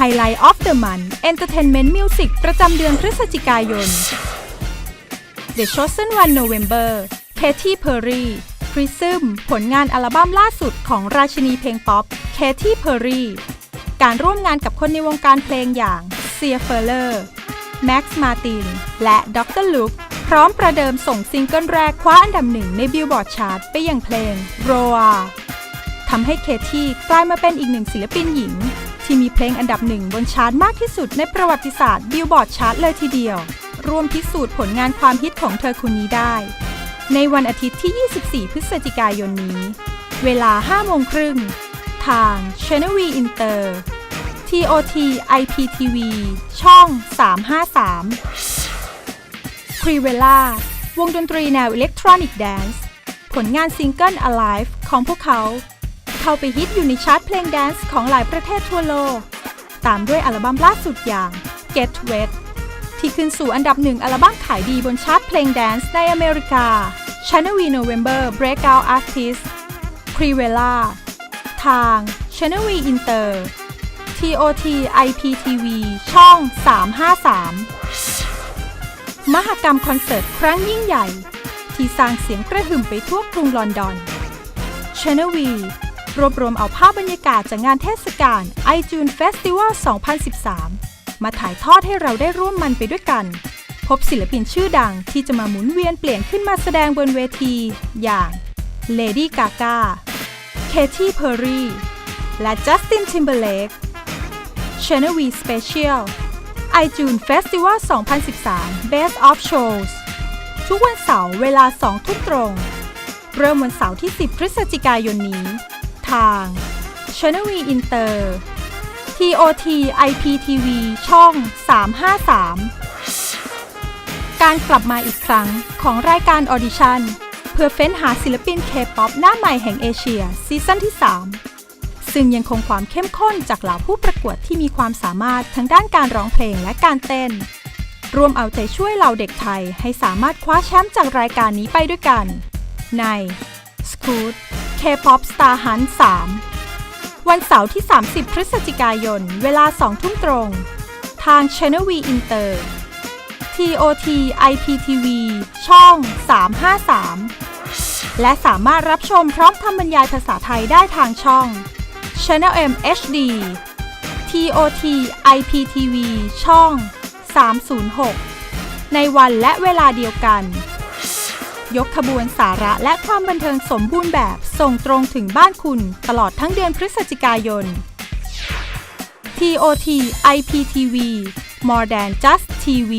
Highlight of the Month Entertainment Music ประจำเดือนพฤศจิกายน The Chosen One November Katy Perry Prism ผลงานอัลบั้มล่าสุดของราชินีเพลงป๊อป Katy Perry การร่วมงานกับคนในวงการเพลงอย่าง Sia Furler Max Martin และ Dr. Luke พร้อมประเดิมส่งซิงเกิลแรกคว้าอันดับหนึ่งในบิลบอร์ดชาร์ตไปอย่างเพลง Roa ทำให้เคที่กลายมาเป็นอีกหนึ่งศิลปินหญิง ที่มีเพลงอันดับหนึ่งบนชาร์ตมากที่สุดในประวัติศาสตร์บิลบอร์ดชาร์ตเลยทีเดียว รวมพิสูจน์ผลงานความฮิตของเธอคนนี้ได้ ในวันอาทิตย์ที่ 24 พฤศจิกายนนี้ เวลา 5 โมงครึ่ง ทาง Channel V Inter TOT IPTV ช่อง 353 p r i v e l a วงดนตรีแนวอิเล็กทรอนิกส์แดนซ์ผลงานซิงเกิล Alive ของพวกเขา เข้าไปฮิตอยู่ในชาร์ตเพลงแดนซ์ของหลายประเทศทั่วโลก ตามด้วยอัลบั้มล่าสุดอย่าง Get Wet ที่ขึ้นสู่อันดับหนึ่งอัลบั้มขายดีบนชาร์ตเพลงแดนซ์ในอเมริกา Channel V November Breakout Artist p r i v e l a ทาง Channel V Inter TOT IPTV ช่อง 353 มหกรรมคอนเสิร์ตครั้งยิ่งใหญ่ ที่สร้างเสียงกระหึ่มไปทั่วกรุงลอนดอน Channel V รวบรวมเอาภาพบรรยากาศจากงานเทศกาล iTunes Festival 2013 มาถ่ายทอดให้เราได้ร่วมมันไปด้วยกัน พบศิลปินชื่อดังที่จะมาหมุนเวียนเปลี่ยนขึ้นมาแสดงบนเวที อย่าง Lady Gaga Katy Perry และ Justin Timberlake Channel V Special i t u n e Festival 2013 Best of Shows ทุกวันเสาร์เวลา 2 ทุ่มตรง เริ่มวันเสาร์ที่ 10 พฤศจิกายนนี้ ทาง Channel V Inter TOT IPTV ช่อง 353 การกลับมาอีกครั้งของรายการออดิชั่นเพื่อเฟ้นหาศิลปินเคป๊อปหน้าใหม่แห่งเอเชียซีซั่นที่ 3 ซึ่งยังคงความเข้มข้นจากเหล่าผู้ประกวดที่มีความสามารถทั้งด้านการร้องเพลงและการเต้นรวมเอาใจช่วยเหล่าเด็กไทยให้สามารถคว้าแชมป์จากรายการนี้ไปด้วยกัน ใน Scoot K-pop Star Hunt 3 วันเสาร์ที่ 30 พฤศจิกายน เวลา 2 ทุ่มตรง ทาง Channel V Inter TOT IPTV ช่อง 353 และสามารถรับชมพร้อมทำบรรยายภาษาไทยได้ทางช่อง Channel M HD TOT IPTV ช่อง 306 ในวันและเวลาเดียวกัน ยกขบวนสาระและความบันเทิงสมบูรณ์แบบส่งตรงถึงบ้านคุณตลอดทั้งเดือนพฤศจิกายน TOT IPTV More Than Just TV